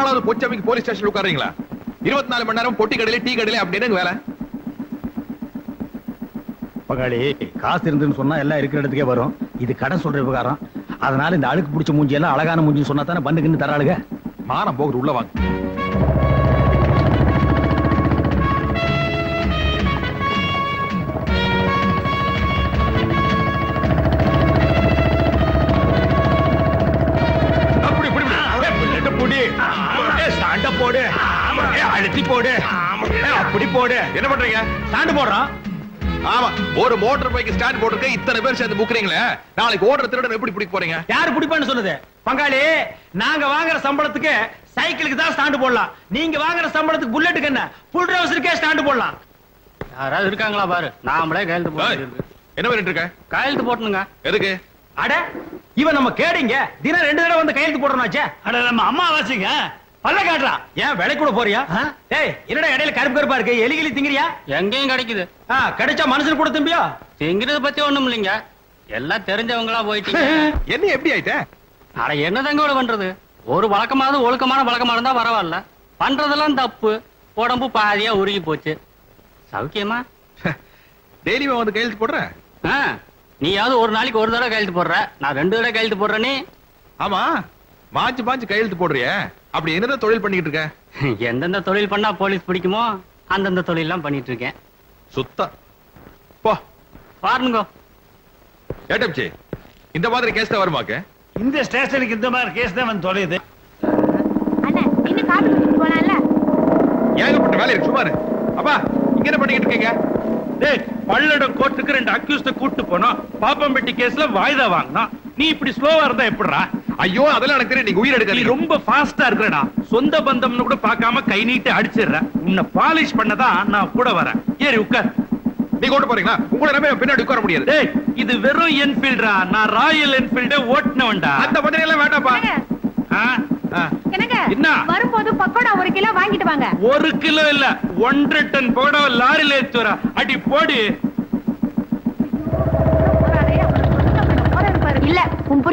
நாளாவது பொச்சமைக்கு police station உட்காருங்களா இருபத்தி நாலு மணி நேரம் பொட்டி கடையில டீ கடையில அப்படின்னு வேலை? பங்காளி காசு இருந்துன்னு சொன்னா எல்லாம் இருக்கிற இடத்துக்கே வரும். இது கடன் சொல்ற விவகாரம். அதனால இந்த அழுக்கு பிடிச்ச மூஞ்சி எல்லாம் அழகான மூஞ்சின்னு சொன்னா தானே பண்ணுக்குன்னு தராளுங்க மானம் போகுது உள்ள வாங்க. அழுத்தி போடு. அப்படி போடு. என்ன பண்றீங்க? ஸ்டாண்டு போடுறோம் ஆமா ஒரு மோட்டார் பைக் ஸ்டாண்ட் போட்டுருக்க. இத்தனை பேர் சேர்ந்து புக்குறீங்களே நாளைக்கு ஓடுற திருடன் எப்படி பிடிக்க போறீங்க? யாரு பிடிப்பான்னு சொல்லுது? பங்காளி நாங்க வாங்குற சம்பளத்துக்கு சைக்கிளுக்கு தான் ஸ்டாண்டு போடலாம். நீங்க வாங்குற சம்பளத்துக்கு புல்லட்டுக்கு என்ன? புல் ட்ரவுசருக்கே ஸ்டாண்டு போடலாம். யாராவது இருக்காங்களா பாரு? நாமளே கையெழுத்து போட்டு என்ன பண்ணிட்டு இருக்க கையெழுத்து போட்டணுங்க எதுக்கு? அட இவன் நம்ம கேடிங்க. தினம் ரெண்டு தடவை வந்து கையெழுத்து போடுறோம்னாச்சே அட நம்ம அம்மா வாசிங்க பல்ல காட்டுறான் ஏன் விலை கூட போறியா? ஏய் என்னடா இடையில கருப்பு கருப்பா இருக்கு? எலி கிளி திங்கிறியா? எங்கேயும் கிடைக்குது. ஆ, கிடைச்சா மனுஷன் கூட திம்பியா? திங்கிறத பத்தி ஒண்ணும் இல்லைங்க. எல்லாம் தெரிஞ்சவங்களா போயிட்டீங்க. என்ன எப்படி ஆயிட்ட? அட என்னதாங்க இவ்வளவு பண்றது? ஒரு வழக்கமாவது ஒழுக்கமான வழக்கமா இருந்தா பரவாயில்ல. பண்றதெல்லாம் தப்பு. உடம்பு பாதியா உருகி போச்சு. சௌக்கியமா? டெய்லி வந்து கையெழுத்து போடுற? ஆ, நீயாவது ஒரு நாளைக்கு ஒரு தடவை கையெழுத்து போடுற. நான் ரெண்டு தடவை கையெழுத்து போடுறேனே. ஆமா. மாஞ்சு மாஞ்சு கையெழுத்து போடுறிய? அப்படி என்னதான் தொழில் பண்ணிக்கிட்டு இருக்க? எந்தெந்த தொழில் பண்ணா போலீஸ் பிடிக்குமோ அந்தந்த தொழில் எல்லாம் பண்ணிட்டு இருக்கேன். சுத்தா. போ. பாருங்க. ஏட்டப்சி இந்த மாதிரி கேஸ் தான் வருமாக்கு? இந்த ஸ்டேஷனுக்கு இந்த மாதிரி கேஸ் தான் வந்து தொலையுது. ஏகப்பட்ட வேலை இருக்கு சுமாரு அப்பா இங்க என்ன பண்ணிக்கிட்டு இருக்கீங்க? டேய் பல்லடம் கோர்ட்டுக்கு ரெண்டு அக்யூஸ்ட கூட்டு போனோம் பாப்பம்பட்டி கேஸ்ல வாய்தா வாங்கினோம் நீ இப்படி ஸ்லோவா இருந்தா எப்படிடா? ஐயோ அதெல்லாம் எனக்கு தெரியும் நீங்க உயிர் நீ எடுக்க ரொம்ப ஃபாஸ்டா இருக்கடா சொந்த பந்தம்னு கூட பார்க்காம கை நீட்டி அடிச்சிடுற. உன்னை பாலிஷ் பண்ணதான் நான் கூட வரேன். ஏறி உட்கார். நீங்க ஓட்டு போறீங்களா? உங்களை நம்பி பின்னாடி உட்கார முடியாது. டேய் இது வெறும் என்ஃபீல்டா நான் ராயல் என்ஃபீல்டே ஓட்டுனவன்டா. அந்த மாதிரி எல்லாம்? ஆ. என்னங்க? என்ன? வரும்போது பக்கோடா ஒரு கிலோ வாங்கிட்டு வாங்க. ஒரு கிலோ இல்ல. ஒன்றரை டன் போட லாரில ஏத்து வர அடி போடு.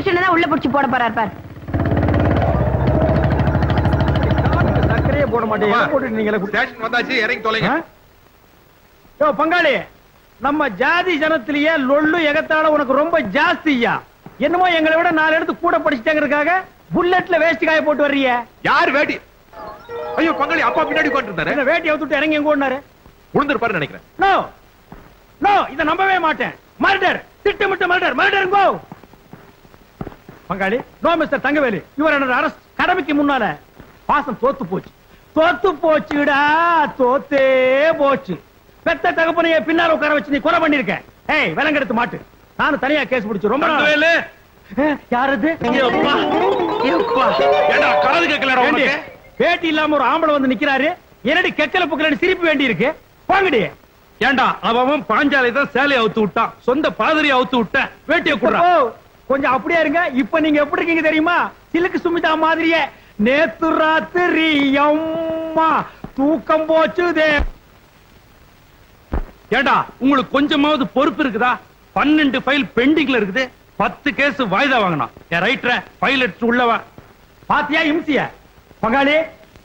புருஷனை தான் உள்ள புடிச்சு போட போறாரு பாரு. சர்க்கரையே போட. எதை போட்டுட்டு நீங்களே ஸ்டேஷன் வந்தாச்சு இறங்கி தொலைங்க? யோ பங்காளி நம்ம ஜாதி ஜனத்திலேயே லொள்ளு எகத்தால உனக்கு ரொம்ப ஜாஸ்தியா என்னமோ எங்களை விட நாலு இடத்து கூட படிச்சுட்டாங்கிறதுக்காக புல்லட்ல வேஸ்ட் காய போட்டு வர்றீங்க. யார் வேட்டி? ஐயோ பங்காளி அப்பா பின்னாடி என்ன வேட்டி அவுத்துட்டு இறங்கி எங்க ஓடினாரு? உளுந்திருப்பாரு நினைக்கிறேன். நோ நோ இத நம்பவே மாட்டேன். மர்டர் திட்டமிட்ட மர்டர். மர்டர் கோ பங்காளி. No mister Thangavelu your under arrest கடமைக்கு முன்னால பாசம் தோத்து போச்சு. தோத்து போச்சுடா தோத்தே போச்சு. பெத்த தகப்பனைய பின்னால உட்கார வச்சு நீ கொலை பண்ணிருக்க. ஏய் விலங்கெடுத்து மாட்டு. நானும் தனியா கேஸ் பிடிச்சு ரொம்ப நாள் யாரது? பேட்டி இல்லாம ஒரு ஆம்பளை வந்து நிக்கிறாரு. என்னடி கெக்கல புக்கலடி சிரிப்பு வேண்டி இருக்கு போங்கடி ஏண்டா அவன் பாஞ்சாலை தான் சேலையை அவுத்து விட்டான். சொந்த பாதிரி அவுத்து விட்ட. வேட்டிய குடுறா ஓ, கொஞ்சம் அப்படியே இருங்க. இப்ப நீங்க எப்படி இருக்கீங்க தெரியுமா? சிலுக்கு சுமிதா மாதிரியே. நேத்து ராத்திரி அம்மா தூக்கம் போச்சுதே. ஏடா உங்களுக்கு கொஞ்சமாவது பொறுப்பு இருக்குதா? பன்னெண்டு ஃபைல் பெண்டிங்ல இருக்குது. பத்து கேஸ் வாய்தா வாங்கணும் என் ரைட்டர ஃபைல் எடுத்து உள்ளவா பாத்தியா இம்சிய? பங்காளி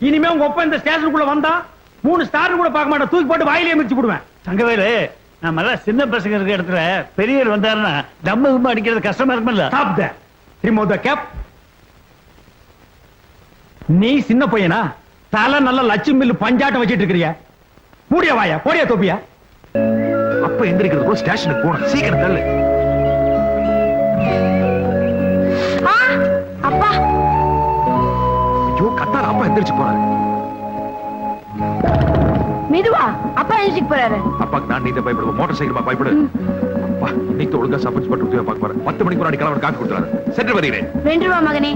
இனிமே உங்க ஒப்ப இந்த ஸ்டேஷனுக்குள்ள வந்தா மூணு ஸ்டார் கூட பார்க்க மாட்டேன். தூக்கி போட்டு வாயிலே மிதிச்சு விடுவேன். தங்கவேலு நம்ம எல்லாம் சின்ன பசங்க இருக்க இடத்துல பெரியவர் வந்தாருன்னா தம்ம தும்ம அடிக்கிறது கஷ்டமா இருக்கும்ல stop the remove the cap நீ சின்ன பையனா? தலை நல்ல லட்சுமி மில்லு பஞ்சாட்டம் வச்சிட்டு இருக்கிறிய? மூடிய வாயா? போடியா தொப்பியா? அப்ப எந்திரிக்கிறது ஸ்டேஷனுக்கு போகணும். சீக்கிரம் தள்ளு. ஐயோ கத்தால அப்பா எந்திரிச்சு போறாரு. மெதுவா அப்பா எழுச்சிக்கு போறாரு. அப்பாக்கு நான் நீந்த பயப்படுவோம் மோட்டார் சைக்கிள் பயப்படு. அப்பா இன்னைக்கு ஒழுங்கா பார்க்க போறேன் பத்து மணிக்கு முன்னாடி கிளம்பி காப்பி கொடுத்துறாரு. சென்று வருகிறேன் ரெண்டு ரூபா மகனே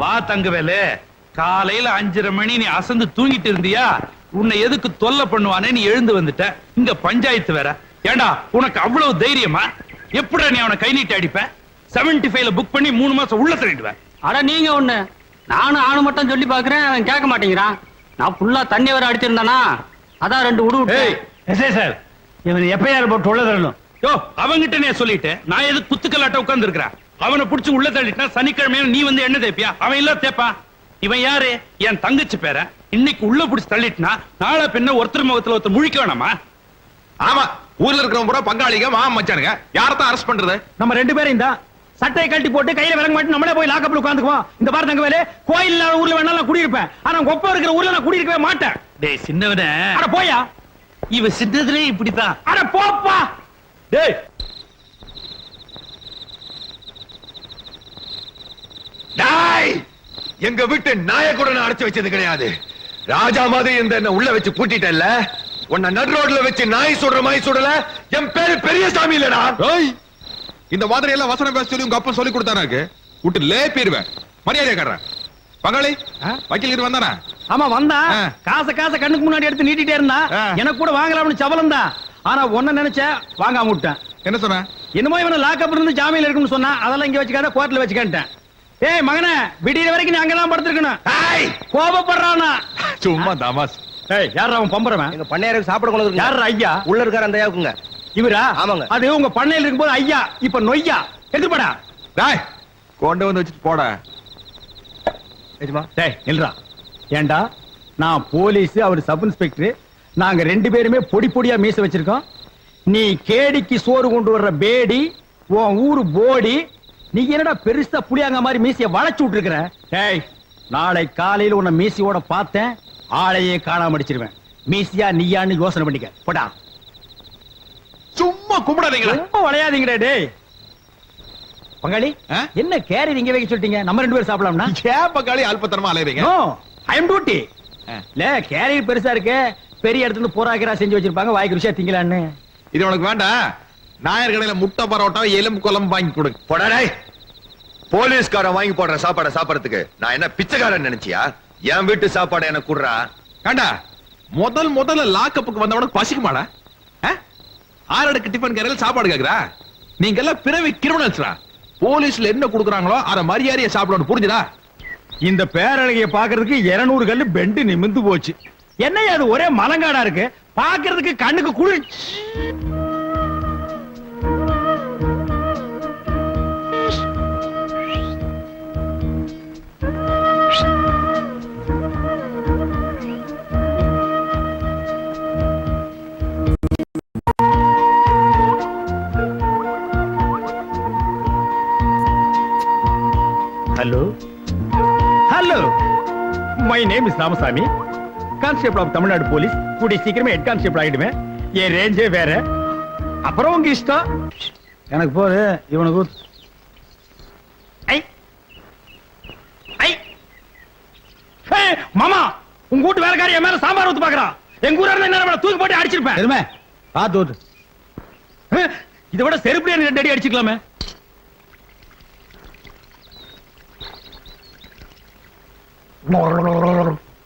வா தங்கவேலு. காலையில அஞ்சரை மணி நீ அசந்து தூங்கிட்டு இருந்தியா? உன்னை எதுக்கு தொல்லை பண்ணுவானே நீ எழுந்து வந்துட்ட. இங்க பஞ்சாயத்து வேற. ஏண்டா உனக்கு அவ்வளவு தைரியமா? எப்படிடா நீ அவனை கை நீட்டி அடிப்ப? 75 ஃபைவ்ல புக் பண்ணி மூணு மாசம் உள்ள தள்ளிடுவேன் அட நீங்க ஒண்ணு. நானும் ஆணு மட்டும் சொல்லி பாக்குறேன் அவன் கேட்க மாட்டேங்கிறான். நான் ஃபுல்லா தண்ணி வர அடிச்சிருந்தானா? அதான் ரெண்டு உடு எஸ்ஐ சார் இவன் எப்பயார் போட்டு உள்ள தரணும் யோ அவங்கிட்ட நான் சொல்லிட்டேன். நான் எது குத்துக்கலாட்ட உட்கார்ந்து இருக்கிறேன் அவனை புடிச்சு உள்ள தள்ளிட்டா சனிக்கிழமையில நீ வந்து என்ன தேப்பியா அவன் இல்ல தேப்பா இவன் யாரு? என் தங்கச்சி பேர. இன்னைக்கு உள்ள புடிச்சு தள்ளிட்டுனா நாளை பின்ன ஒருத்தர் முகத்துல ஒருத்தர் முழிக்க வேணாமா? ஆமா. ஊர்ல இருக்கிறவங்க பூரா பங்காளிங்க மாமா மச்சானுங்க. யாரத்தான் அரெஸ்ட் பண்றது? நம்ம ரெண்டு பேரும் தான் சட்டையை கழட்டி போட்டு கையில விளங்க மாட்டோம் நம்மளே போய் லாக்கப்ல உட்காந்துக்குவோம் இந்த பாரு தங்க வேலை கோயில் இல்லாத ஊர்ல வேணா நான் குடியிருப்பேன். ஆனா கொப்பம் இருக்கிற ஊர்ல நான் குடியிருக்கவே மாட்டேன். டேய் சின்னவன. அட போயா. இவ சின்னதுலே இப்படித்தான். அட போப்பா. டேய். டாய்! எங்க வீட்டு நாய கூட நான் அடைச்சு வச்சது கிடையாது. ராஜா மாதிரி இந்த என்ன உள்ள வச்சு பூட்டிட்டல்ல உன்னை நடு ரோட்ல வச்சு நாய் சுடுற மாதிரி சுடல. என் பேரு பெரியசாமி இல்லடா. ஓய் இந்த மாதிரி எல்லாம் வசனம் பேச சொல்லி உங்க அப்பா சொல்லி கொடுத்தானாக்கு விட்டு லேப்பிடுவேன் மரியாதை காட்டுறேன் பங்காளி வக்கீல் இது வந்தானா? ஆமா வந்தா. காசை காசை கண்ணுக்கு முன்னாடி எடுத்து நீட்டிட்டே இருந்தா. எனக்கு கூட வாங்கலாம்னு சபலம் தான். ஆனா ஒன்ன நினைச்சேன் வாங்காம விட்டேன். என்ன சொன்ன? என்னமோ இவனை லாக்கப் இருந்து ஜாமீன்ல இருக்குன்னு சொன்னா அதெல்லாம் இங்க வச்சுக்காத கோர்ட்ல வச்சுக்கிட்டேன் ஏய் மகனே விடியற வரைக்கும் நீ அங்கதான் படுத்திருக்கணும். கோபப்படுறானா? சும்மா தமாஸ் ஏய் யார் அவன் பம்பரவன் எங்க பண்ணையாருக்கு சாப்பிட கொண்டு யார் ஐயா? உள்ள இருக்கார அந்த ஐயாவுக்குங்க. இவரா? ஆமாங்க. அது உங்க பண்ணையில இருக்கும்போது ஐயா இப்ப நொய்யா. எதிர்படா டாய் கொண்டு வந்து வச்சுட்டு போட. எஜமா. டேய் நில்றா. ஏண்டா? நான் போலீஸ் அவர் சப் இன்ஸ்பெக்டர். நாங்க ரெண்டு பேருமே பொடி பொடியா மீச வச்சிருக்கோம். நீ கேடிக்கு சோறு கொண்டு வர்ற பேடி உன் ஊரு போடி நீ என்னடா பெருசா புளியாங்க மாதிரி மீசைய வளைச்சு விட்டுருக்கிற? டேய் நாளை காலையில உன்னை மீசியோட பார்த்தேன். ஆளையே காணாம அடிச்சிருவேன் மீசியா நீயான்னு யோசனை பண்ணிக்க. போடா. சும்மா கும்பிடாதீங்களா? ரொம்ப விளையாதீங்கடா டேய். பங்காளி? என்ன கேரி இங்க வைக்க சொல்லிட்டீங்க? நம்ம ரெண்டு பேரும் சாப்பிடலாம்னா? ஏன் பங்காளி அல்பத்தனமா அலையறீங்க? No I am duty. இல்ல கேரியர் பெருசா இருக்கு பெரிய இடத்துல போராக்கிறா செஞ்சு வச்சிருப்பாங்க வாய்க்கு ருசியா திங்கலான்னு. இது உனக்கு வேண்டாம். நாயர் கடையில முட்டை பரோட்டா எலும்பு குழம்பு வாங்கி கொடுங்க போடா டேய். போலீஸ்காரன் வாங்கி போடுற சாப்பாடை சாப்பிடறதுக்கு நான் என்ன பிச்சைக்காரன் நினைச்சியா? என் வீட்டு சாப்பாடு எனக்கு குடுறா. ஏண்டா? முதல் முதல்ல லாக்கப்புக்கு வந்தவனுக்கு பசிக்குமாடா? ஆ? ஆறடுக்கு டிஃபன் கரையில சாப்பாடு கேக்குறா? நீங்க எல்லாம் பிறவி கிரிமினல்ஸ்ரா போலீஸ்ல என்ன குடுக்குறாங்களோ அத மரியாதையை சாப்பிடணும் புரிஞ்சுதா? இந்த பேரழகிய பாக்குறதுக்கு 200 கல்லு பெண்டு நிமிந்து போச்சு. என்னையா அது ஒரே மலங்காடா இருக்கு? பாக்குறதுக்கு கண்ணுக்கு குளிர். Ramasamy. Constable of Tamil Nadu police கூடிய சீக்கிரமே ஹெட் கான்ஸ்டேபிள் ஆகிடுவேன் என் ரேஞ்சே வேற. அப்புறம் உங்க இஷ்டம். எனக்கு போது இவனுக்கு. ஐ. ஐ. மாமா உங்க வீட்டு வேலைக்காரி என் மேல சாம்பார் ஊத்து பாக்குறான் எங்க ஊரா இருந்தா என்ன தூக்கி போட்டு அடிச்சிருப்பேன். எதுமே பாத்து ஊத்து. இதை விட செருப்படி ரெண்டு அடி அடிச்சுக்கலாமே.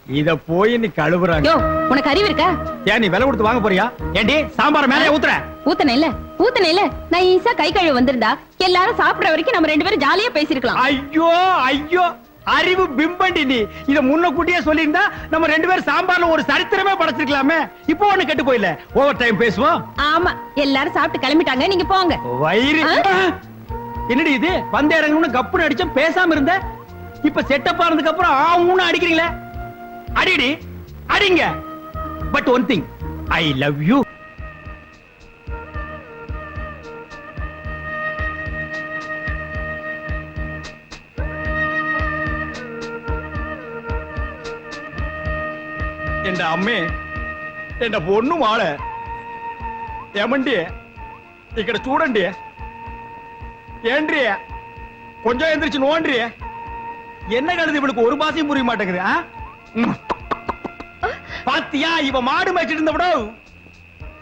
இத போய் நீ கழுவுறாங்க யோ உனக்கு அறிவு இருக்கா? ஏன் நீ விலை கொடுத்து வாங்க போறியா? ஏண்டி சாம்பார் மேலே ஊத்துற. ஊத்தன இல்ல ஊத்தன இல்ல. நான் ஈஸா கை கழுவி வந்திருந்தா எல்லாரும் சாப்பிடுற வரைக்கும் நம்ம ரெண்டு பேரும் ஜாலியா பேசிருக்கலாம் ஐயோ ஐயோ அறிவு பிம்பண்டி நீ. இத முன்ன கூட்டியே சொல்லியிருந்தா நம்ம ரெண்டு பேரும் சாம்பார்ல ஒரு சரித்திரமே படைச்சிருக்கலாமே. இப்போ ஒண்ணு கெட்டு போயில ஓவர் டைம் பேசுவோம். ஆமா எல்லாரும் சாப்பிட்டு கிளம்பிட்டாங்க நீங்க போங்க. வயிறு? என்னடி இது? வந்த இறங்கணும்னு கப்புன்னு அடிச்சோம் பேசாம இருந்த? இப்ப செட்டப் ஆனதுக்கு அப்புறம் ஆ அடிக்கிறீங்களே. அடிடி அடிங்க. But one thing I love you என் அம்மே என் பொண்ணு மாள ఏమండి ఇక్కడ చూడండి ఏంట్రి கொஞ்சம் ఎందిరిచి నోండ్రి என்ன கழுது இவளுக்கு ஒரு பாசையும் புரிய மாட்டேங்குது பாத்தியா இவ மாடு மேய்ச்சிட்டு இருந்த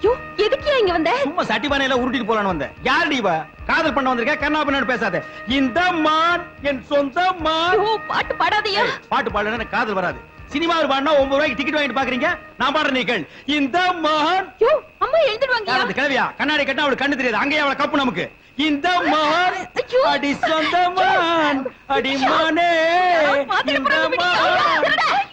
யோ எதுக்கு இங்க வந்த? சும்மா சட்டி பானையில உருட்டிட்டு போலான்னு வந்தேன் யாருடி இவ? காதல் பண்ண வந்திருக்க? கண்ணா பண்ணு பேசாத. இந்த மான் என் சொந்த மான். பாட்டு பாடாதயா பாட்டு எனக்கு காதல் வராது. சினிமாவில் பாடினா ஒன்பது ரூபாய்க்கு டிக்கெட் வாங்கிட்டு பாக்குறீங்க? நான் பாடுற நீக்கள் இந்த மான். யோ அம்மா எழுந்துடுவாங்க யார் அந்த கிழவியா? கண்ணாடி கட்டினா அவளுக்கு கண்ணு தெரியாது. அங்கேயே அவளை கப்பு நமக்கு. இந்த மான். அடி சொந்த மான். அடி மானே. இந்த மான்.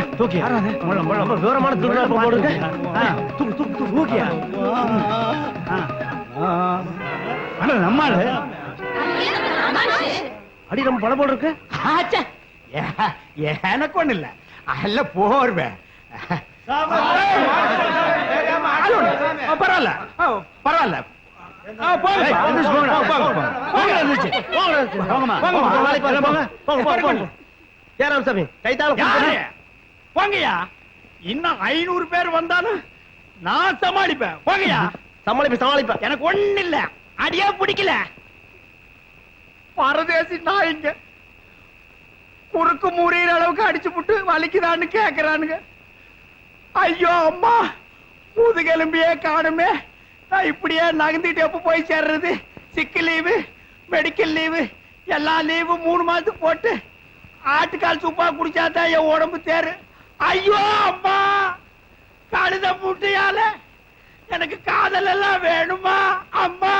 தூக்கி விவரமான துணியா போடுங்க. அடி நம்ம பல போடு இருக்கு எனக்கு ஒண்ணு பரவாயில்ல. பரவாயில்ல. போங்க. போங்க. போங்க. போங்க. போங்க. போங்க. போங்கயா இன்னும் ஐநூறு பேர் வந்தாலும் நான் சமாளிப்பேன். போங்கயா சமாளிப்பேன் சமாளிப்பேன். எனக்கு ஒண்ணு இல்ல அடியா பிடிக்கல. பரதேசி நாயிங்க குறுக்கு முறையிற அளவுக்கு அடிச்சு புட்டு வலிக்குதான்னு கேக்குறானுங்க. ஐயோ அம்மா. முதுகெலும்பியே காணுமே. நான் இப்படியே நகர்ந்துட்டு எப்ப போய் சேர்றது. சிக்கு லீவு மெடிக்கல் லீவு எல்லா லீவு மூணு மாசத்துக்கு போட்டு ஆட்டுக்கால் சூப்பா குடிச்சாதான் என் உடம்பு தேரு. ஐயோ அம்மா கழுத முட்டையால எனக்கு காதல் எல்லாம் வேணுமா அம்மா?